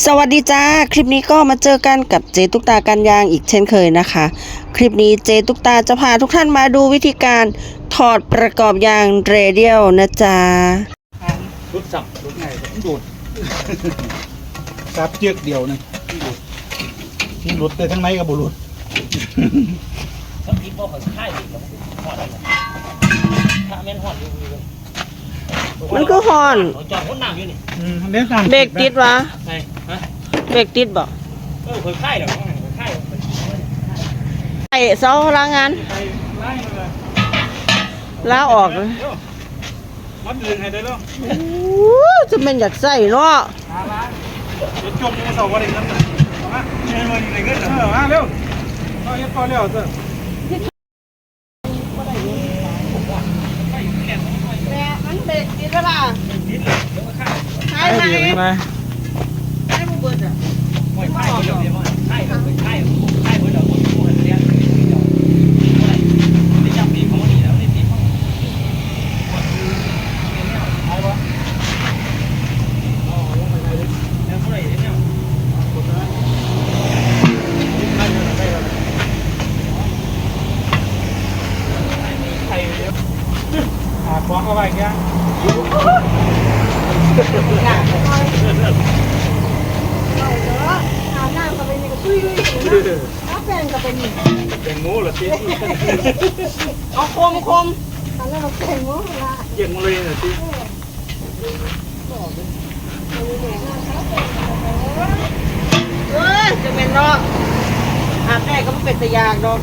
สวัสดีจ้า คลิปนี้ก็มาเจอกันกับเจตุกตากันยางอีกเช่นเคยนะคะ คลิปนี้เจตุกตาจะพาทุกท่านมาดูวิธีการถอดประกอบยางเรเดียลนะจ๊ะรุดสับรุดไงมันดูดสับเจือกเดียวหนึงมันดูดมันหลุดแต่ทั้งในกับบุรุษถ้าพีบอกเขาค่ายอีกแล้วหอดอะไรถ้าแม่นหอดอยู่อยู่ มันคือฮอนเขาจอดพ้นน้ำอยู่นี่เลี้ยงต่างเบรกติดวะไงฮะเบรกติดบ่เออเคยค่ายเหรอเคยค่ายไอเสาล้างงานไปไล่มาเลยล้าออกเลยเดี๋ยวมัดดึงให้ได้แล้วอู้จะเป็นอยากใส่เนาะหาล้างเดี๋ยวจมยังเสาวันอีกแล้วนะเอามาเชิญมาอยู่ในเงินเหรอเออมาเร็วเอาเย็ดพอเร็วเถอะแม่มันเบรกติดแล้วล่ะนิดเลยเดี๋ยวมาค่ายใช่ไหมไงให้มึงเบิดอะมวยค่ายเดี๋ยวเดี๋ยวมาค่ายเคยค่ายค่ายเพื่อนเราคนผู้หันเรียนได้จับปีของมันนี่แล้วได้ปีของแล้วเท่าไหร่เนี่ย หา ของเอาไว้แกอาบน้ำก็เป็นนี่ก็ตุ้ยเลยนะน้ำแฟนก็เป็นนี่เป็นงูเหรอสิเอาคมคมตอนแรกเราเป็นหมั้งละเย็นมเลยเหรอสิเอ้ยจะเป็นเนาะอาบได้ก็ไม่เป็นตะยากดอก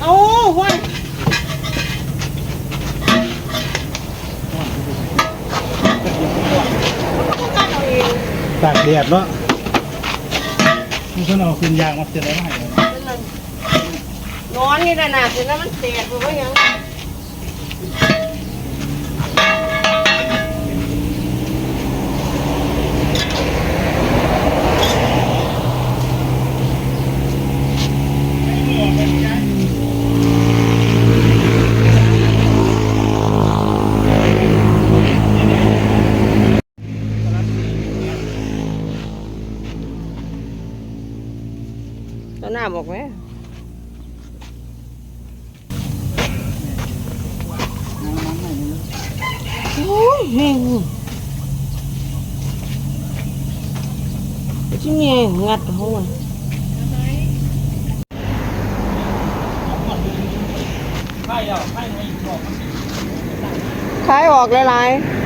เอาห้วย ตากแดดเนาะมันคนเอาคืนยางมาเสร็จแล้วไม่ให้เลยนอนนี่นะนะเสร็จแล้วมันแตกหรือว่ายัง น้าบอกไหมโอ้ยแห้งที่นี่งัดหัวค่ายแล้วค่ายไม่บอกมันขายออกหลายๆ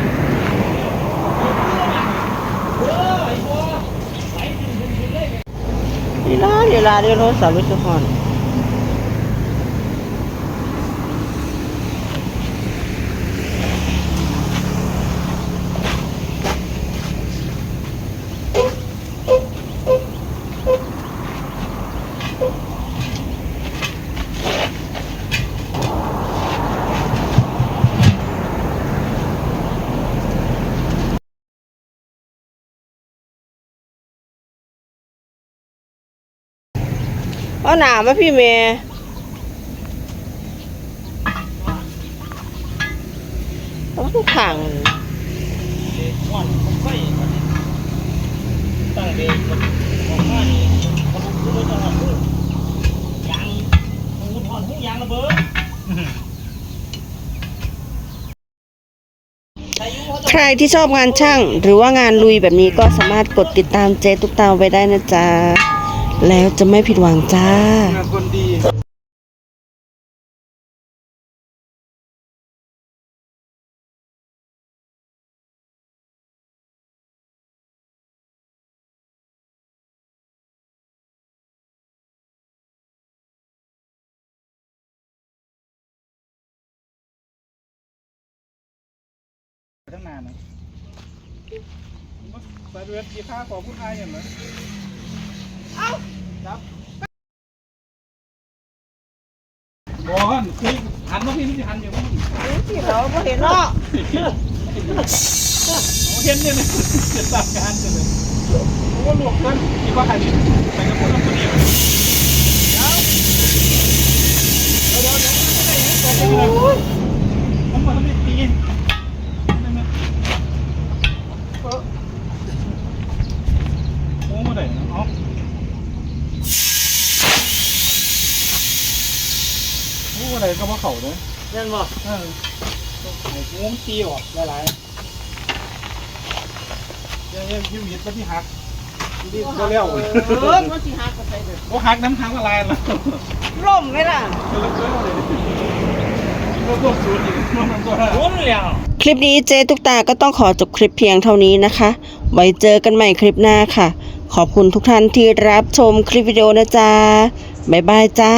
นี่ล่ะนี่ล่ เดี๋ยวโทรศัพท์วิศวกรเอาหนามาพี่เมย์เอาทุกขังตั้งเบรกของข้านี่เขาดูดูตลอดเลยยางหูถอนหูยางระเบิดใครที่ชอบงานช่างหรือว่างานลุยแบบนี้ก็สามารถกดติดตามเจตุกตาไว้ได้นะจ๊ะ แล้วจะไม่ผิดหวังจ้าคนดีตั้งนานนะสายเวทกีค่าของผู้ชายอย่างไรเอ้า อนคือหันมาพี่นี่หันอยู่ที่เราก็เห็นเนาะเห็นเนี่ยนะเจ็ดตามการกันเลยผมว่าหลวกเกินคิดว่าใครดีไปกับคนคนเดียวเดี๋ยวเดี๋ยวเดี๋ยวเดี๋ยวมัน ดก็ว่าเขาเด้อเล่นบ่เออไอ้งงตีออกหลายๆยังยังยิ้มยิดไปที่หักที่เร็วเอๆอมันสิหักกันไปเด้อโอ้หักน้ำหักละลายแล้วร่มไหมล่ะเร็วๆเลยรถตัวสูดอีกมันตัวลุ้นแล้วคลิปนี้เจตุกตาก็ต้องขอจบคลิปเพียงเท่านี้นะคะ ไว้เจอกันใหม่คลิปหน้าค่ะ ขอบคุณทุกท่านที่รับชมคลิปวิดีโอนะจ๊ะบ๊ายบายจ้า